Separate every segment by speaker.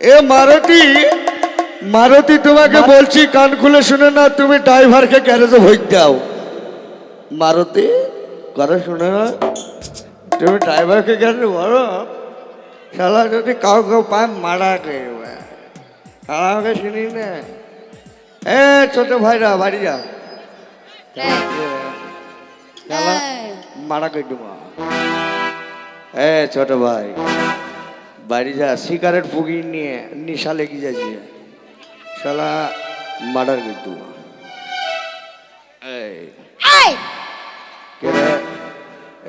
Speaker 1: এ মারুতি মারুতি তোমাকে বলছি কান খুলে শুনে না তুমি ড্রাইভারকে গ্যারেজে ভোগ দাও। মারুতি কথা শুনে না? তুমি ড্রাইভারকে গ্যারেজে বলো শালা যদি কাউ কাউ পায় মারা করবে শালা আমাকে শুনি না। এ ছোট ভাইরা বাড়ি যা মারা করে দেবো এ ছোট ভাই। বাড়ি যা সিগারেট ফুগি নিয়ে নিশা লেগে যাচ্ছে। শালা মার্ডার কিন্তু?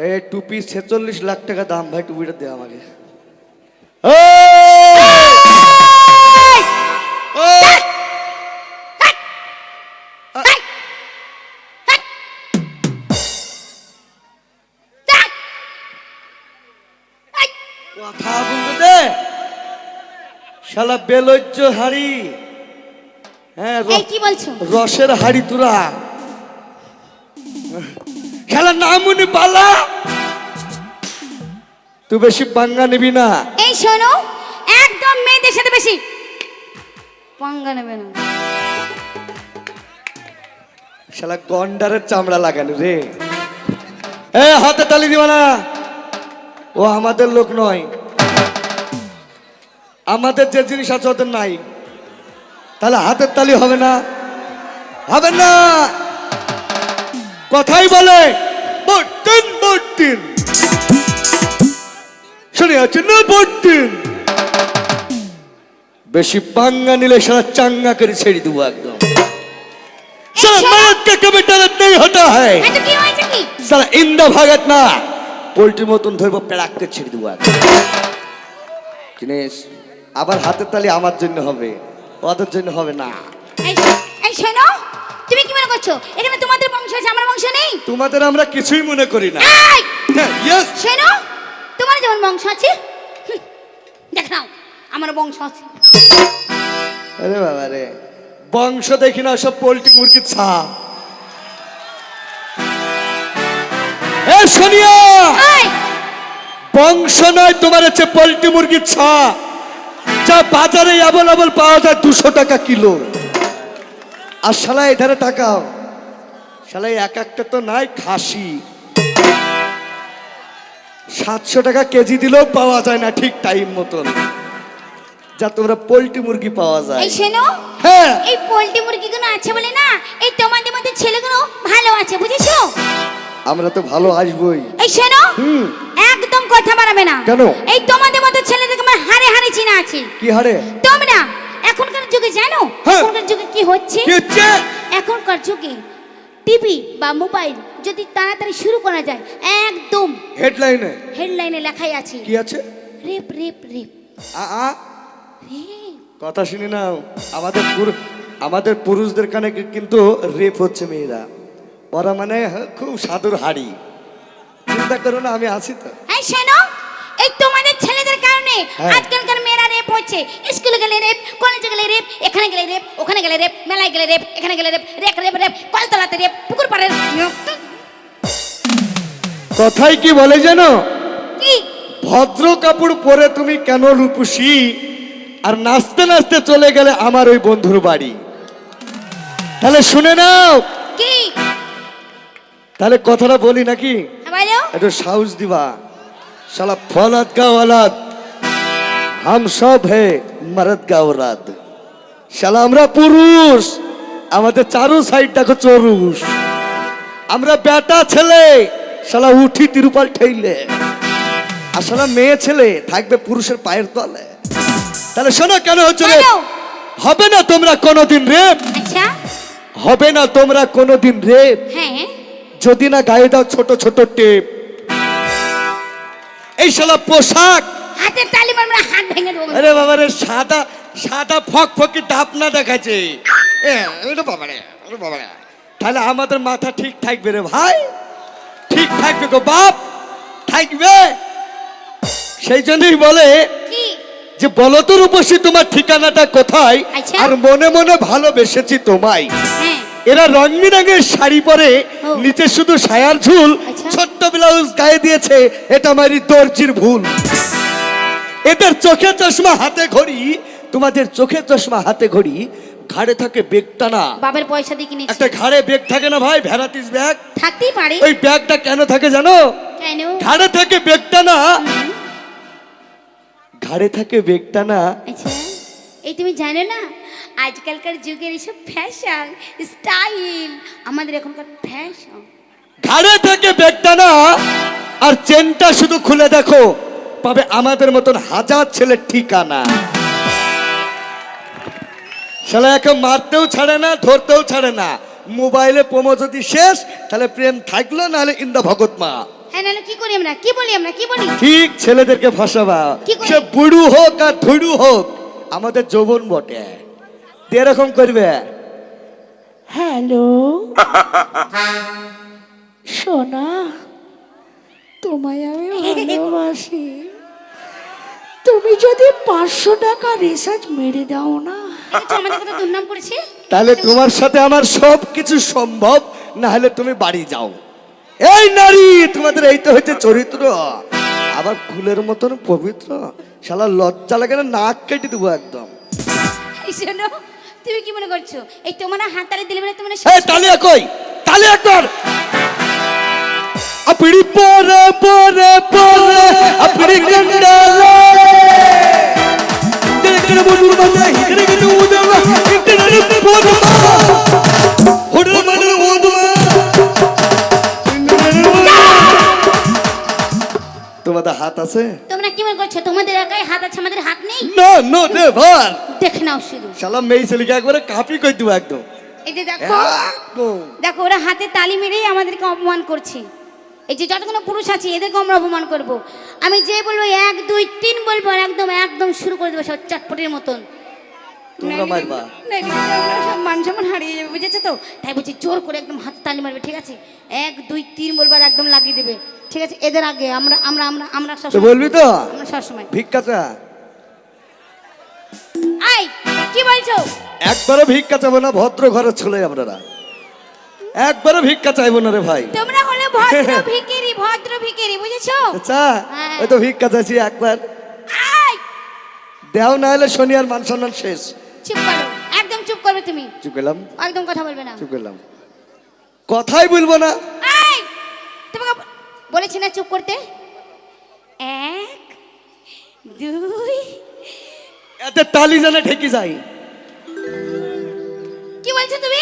Speaker 1: এই টুপি ছেচল্লিশ লাখ টাকা দাম ভাই টুপিটা দে আমাকে। কথা বলতে দে। শালা বেলজ্জ হাড়ি। হ্যাঁ
Speaker 2: কি বলছো?
Speaker 1: রসের হাড়ি তুরা। শালা নামুনি পালা। তুই বেশি পাঙ্গা নিবি না।
Speaker 2: এই শোনো একদম মেয়েদের সাথে বেশি পাঙ্গা নেবে না।
Speaker 1: শালা গন্ডারের চামড়া লাগানো রে। এ হাতে তালি দিবা না। ও আমাদের লোক নয়। আমাদের যে জিনিস আছে ওদের নাই। তাহলে হাতের তালি হবে না? হবে না! কথাই বলে শুনে আছে না বেশি পাঙ্গা নিলে সারা চাঙ্গা করে ছেড়ে দেবো একদম।
Speaker 2: সারা মারত নেই হতা
Speaker 1: হয়। সারা ভাগত না পোল্ট্রির মতন ধরবো পেড়াক ছেড়ে দেবো একদম। জিনিস আবার হাতের তালি আমার জন্য হবে ওদের জন্য হবে না।
Speaker 2: এই শোনো তুমি কি মনে করছ? এখানে তোমাদের বংশ আছে আমার বংশ নেই?
Speaker 1: তোমাদের আমরা কিছুই মনে করি না।
Speaker 2: এই!
Speaker 1: হ্যাঁ,
Speaker 2: শোনো তোমার যেমন বংশ আছে দেখ নাও আমার বংশ আছে।
Speaker 1: আরে বাবা রে বংশ দেখি না সব পোল্ট্রি মুরগির ছা এ সোনিয়া! বংশ নয় তোমার হচ্ছে পোল্ট্রি মুরগির ছা যা বাজারে অ্যাভেলেবল পাওয়া যায় দুশো টাকা কিলো। আর শালা এধারে টাকা শালা এক একটা তো নাই খাসি। সাতশো টাকা কেজি দিলেও পাওয়া যায় না ঠিক টাইম মতন। যা তোমরা পোল্ট্রি মুরগি পাওয়া যায়।
Speaker 2: এই শোনো
Speaker 1: হ্যাঁ।
Speaker 2: এই পোল্ট্রি মুরগিগুলো আছে বলে না এই তোমাদের মধ্যে ছেলেগুলো ভালো আছে বুঝেছ?
Speaker 1: আমরা তো ভালো আসবই
Speaker 2: এই শোনো
Speaker 1: হুম।
Speaker 2: একদম কথা বাড়াবে না।
Speaker 1: কেন?
Speaker 2: এই তোমাদের মতো ছেলেদেরকে চিনা আছে।
Speaker 1: কি হারে?
Speaker 2: তোমরা এখনকার যুগে জানো
Speaker 1: হ্যাঁ।
Speaker 2: এখনকার যুগে কি হচ্ছে? এখনকার যুগে টিভি বা মোবাইল যদি তাড়াতাড়ি শুরু করা যায় একদম
Speaker 1: হেডলাইনে।
Speaker 2: হেডলাইনে লেখাই আছে।
Speaker 1: কি আছে?
Speaker 2: Rape rape rape.
Speaker 1: আ আ। কথা শুনি না আমাদের পুরু- আমাদের পুরুষদের কানে কিন্তু রেপ হচ্ছে মেয়েরা? ওরা মানে খুব সাধুর হাড়ি। চিন্তা করো না আমি আছি তো।
Speaker 2: এই শোনো এই তোমাদের ছেলেদের কারণে
Speaker 1: হ্যাঁ।
Speaker 2: আজকালকার মেয়েরা রেপ হচ্ছে। স্কুলে গেলে রেপ কলেজে গেলে রেপ এখানে গেলে রেপ ওখানে গেলে রেপ মেলায় গেলে রেপ এখানে গেলে রেপ রেপ রেপ কলতলাতে রেপ পুকুর
Speaker 1: কথাই কি বলে
Speaker 2: কি?
Speaker 1: ভদ্র কাপড় পরে তুমি কেন রূপসী? আর নাচতে নাচতে চলে গেলে আমার ওই বন্ধুর বাড়ি। তাহলে শুনে নাও।
Speaker 2: কি?
Speaker 1: তাহলে কথাটা বলি নাকি?
Speaker 2: হ্যাঁ,
Speaker 1: একটু সাহস দিবা। শালা ফলাদ গা ওয়ালাদ। हम सब है मर्द का औलाद শালা আমরা পুরুষ আমাদের চারু সাইড দেখো চরুষ আমরা বেটা ছেলে শালা উঠি তিরুপাল ঠেইলে আর শালা মেয়ে ছেলে থাকবে পুরুষের পায়ের তলে তাহলে শোনো কেন হচ্ছে রে
Speaker 2: কেন?
Speaker 1: হবে না তোমরা কোনোদিন রেপ
Speaker 2: আচ্ছা
Speaker 1: হবে না তোমরা কোনোদিন রেপ
Speaker 2: হ্যাঁ
Speaker 1: যদি না গায়ে দাও ছোট ছোট টেপ এই শালা পোশাক
Speaker 2: হাতের তালি মারবে হাত ভেঙে দেবো।
Speaker 1: আরে বাবা রে সাদা সাদা ফক ফকি ডাপ না দেখাচ্ছে। ওরে বাবা রে, ওরে বাবা রে। তাহলে আমাদের মাথা ঠিক থাকবে রে ভাই? ঠিক থাকবে গো বাপ থাকবে। সেই জন্যই বলে যে বলো তো রূপসী তোমার ঠিকানাটা কোথায়?
Speaker 2: আচ্ছা।
Speaker 1: আর মনে মনে ভালোবেসেছি তোমায়।
Speaker 2: হ্যাঁ।
Speaker 1: এরা রং বেরঙের শাড়ি পরে নিচে শুধু সায়ার ঝুল
Speaker 2: আচ্ছা।
Speaker 1: ছোট্ট ব্লাউজ গায়ে দিয়েছে। এটা আমারই দর্জির ভুল। এদের চোখে চশমা হাতে ঘড়ি তোমাদের চোখে চশমা হাতে ঘড়ি ঘাড়ে থাকে বেগটা না
Speaker 2: বাবার পয়সা দিয়ে কিনেছি।
Speaker 1: একটা ঘাড়ে ব্যাগ থাকে না ভাই ভ্যারাইটিস ব্যাগ?
Speaker 2: থাকতেই পারে।
Speaker 1: ওই ব্যাগটা কেন থাকে জানো?
Speaker 2: কেন?
Speaker 1: ঘাড়ে থাকে ব্যাগটা না ঘাড়ে থাকে ব্যাগটা না
Speaker 2: আচ্ছা এই তুমি জানো না আজকালকার যুগের এসব ফ্যাশন স্টাইল আমাদের এখনকার ফ্যাশন
Speaker 1: ঘাড়ে থাকে ব্যাগটা না আর চেনটা শুধু খুলে দেখো। পাবে আমাদের মতন হাজার ছেলের ঠিকানা। শালা একে মারতেও ছাড়ে না ধরতেও ছাড়ে না। মোবাইলে প্রমো যদি শেষ তাহলে প্রেম থাকল নাহলে ইন্দা ভগত মা।
Speaker 2: হ্যাঁ নাহলে কি করি আমরা? কি বলি আমরা? কি বলি?
Speaker 1: ঠিক ছেলেদেরকে ফাঁসাবা। সে বুড়ু হোক আর ধুড়ু হোক আমাদের যৌবন বটে। এরকম করবে।
Speaker 3: হ্যালো। সোনা তোমায় আমি ভালোবাসি। তুমি যদি পাঁচশো টাকা রিসার্চ মেরে দাও না।
Speaker 2: দেখেছ আমাদের কত দুর্নাম করেছে।
Speaker 1: তাহলে তোমার সাথে আমার সব কিছু সম্ভব না হলে তুমি বাড়ি যাও। এই নারী তোমাদের এই তো হচ্ছে চরিত্র। আবার ফুলের মতন পবিত্র। শালা লজ্জা লাগে না নাক কেটে দেবো একদম।
Speaker 2: শোনো তুমি কি মনে করছ? এই তোমার হাতারে দিলে মানে তোমার
Speaker 1: এই তালিয়া কই? তালিয়া ইন্টারনেট বন্ধু হোটেল মানে বন্ধু তোমাদের হাত আছে
Speaker 2: তোমরা কি মনে করছ তোমাদের একাই হাত আছে আমাদের হাত নেই
Speaker 1: না নো নেভার
Speaker 2: দেখে নাও শুধু
Speaker 1: শালা মেয়ে ছেলেকে একবারে কাপি কই দিব একদম
Speaker 2: এই যে দেখো দেখো ওরা হাতে তালি মেরেই আমাদেরকে অপমান করছে এই যে যতগুলো পুরুষ আছে এদেরকে আমরা অপমান করব। আমি যে বলব এক দুই তিন বলব আর একদম একদম শুরু করে দেবো সব চটপটের মতন। সব মান সম্মান হারিয়ে যাবে বুঝেছ তো? তাই বলছি জোর করে একদম হাত তালি মারবে ঠিক আছে? এক দুই তিন বলব আর একদম লাগিয়ে দেবে ঠিক আছে? এদের আগে আমরা আমরা আমরা আমরা সবসময়
Speaker 1: বলবি তো?
Speaker 2: আমরা সবসময়
Speaker 1: ভিক্ষাচা
Speaker 2: আই কি বলছো?
Speaker 1: একবারও ভিক্ষা চাবো না ভদ্র ঘরে চলে আপনারা একবারও ভিক্ষা চাইব না রে ভাই।
Speaker 2: তোমরা ভদ্র ভিকিরি ভদ্র ভিকিরি বুঝেছ?
Speaker 1: চা
Speaker 2: হ্যাঁ।
Speaker 1: ওই তো ভিক্ষা চাইছি একবার। দেও না হলে শনি আর মান সম্মান শেষ।
Speaker 2: চুপ করো একদম চুপ করবে তুমি।
Speaker 1: চুপ গেলাম।
Speaker 2: একদম কথা বলবে না।
Speaker 1: চুপ গেলাম। কথাই বলব না।
Speaker 2: তোমাকে বলেছি না চুপ করতে? এক দুই।
Speaker 1: এতে তালি জানে ঠেকি যাই
Speaker 2: কি বলছো তুমি?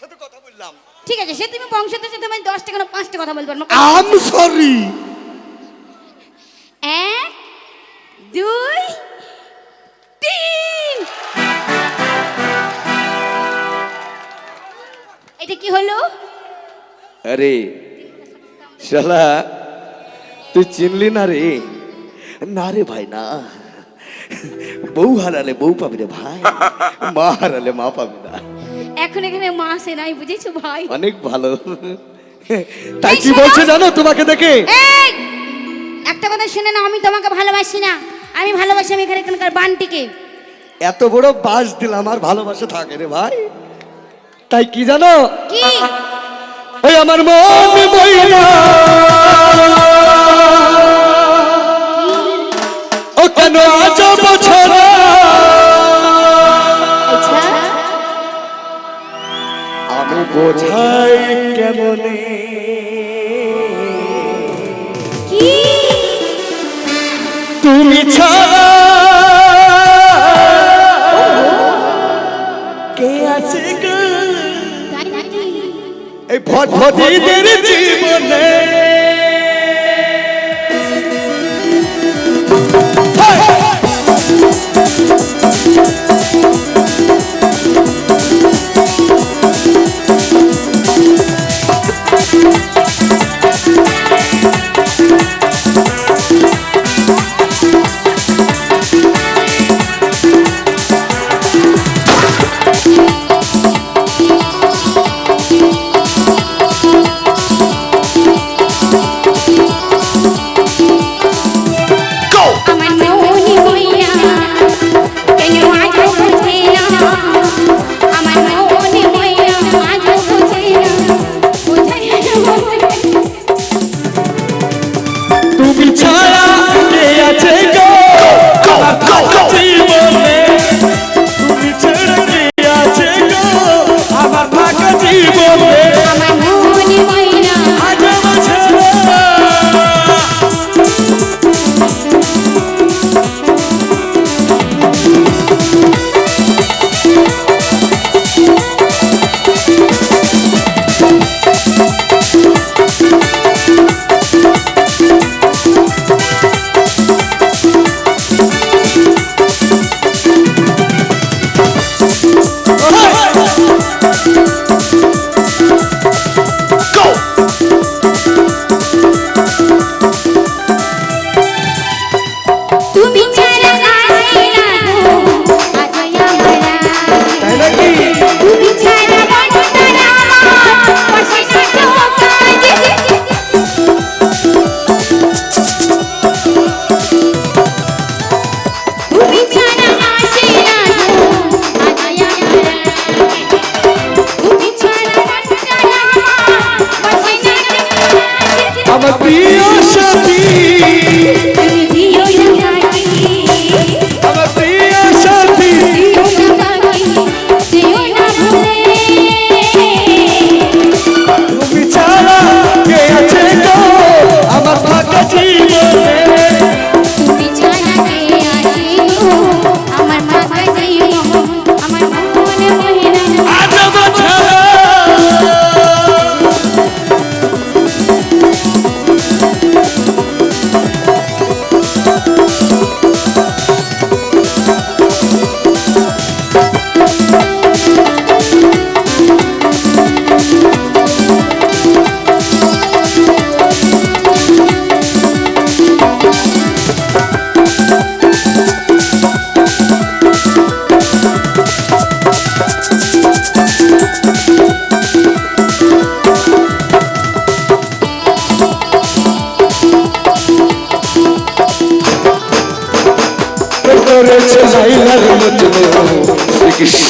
Speaker 1: সাথে কথা বললাম।
Speaker 2: ঠিক আছে সে তুমি বংশতে সাথে আমি দশটা কেন পাঁচটা কথা বলব না।
Speaker 1: আম সরি
Speaker 2: এক দুই তিন। এটা কি হলো?
Speaker 1: আরে শালা তুই চিনলি না রে? না রে ভাই না। বউ হারালে বউ পাবি রে ভাই। মা হারালে মা পাবি না।
Speaker 2: এখন এখানে মা আসে নাই বুঝেছ ভাই?
Speaker 1: অনেক ভালো। তাই কি। বলছে জানো তোমাকে দেখে?
Speaker 2: এই একটা কথা শুনে না আমি তোমাকে ভালোবাসি না। আমি ভালোবাসি আমি এখানে এখানকার বানটিকে।
Speaker 1: এত বড় বাস দিলাম আর ভালোবাসা থাকে রে ভাই। তাই কি জানো?
Speaker 2: কি?
Speaker 1: ওই আমার মন মইনা বোঝাই কেমনে? তুমি ছাড়া কে আছে এই ভটভটিদের জীবনে।
Speaker 2: Thank you.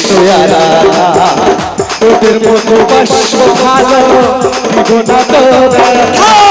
Speaker 2: শ্রীকৃষ্ণ আরা মতো বাষ্প ভালো দিব না তোরা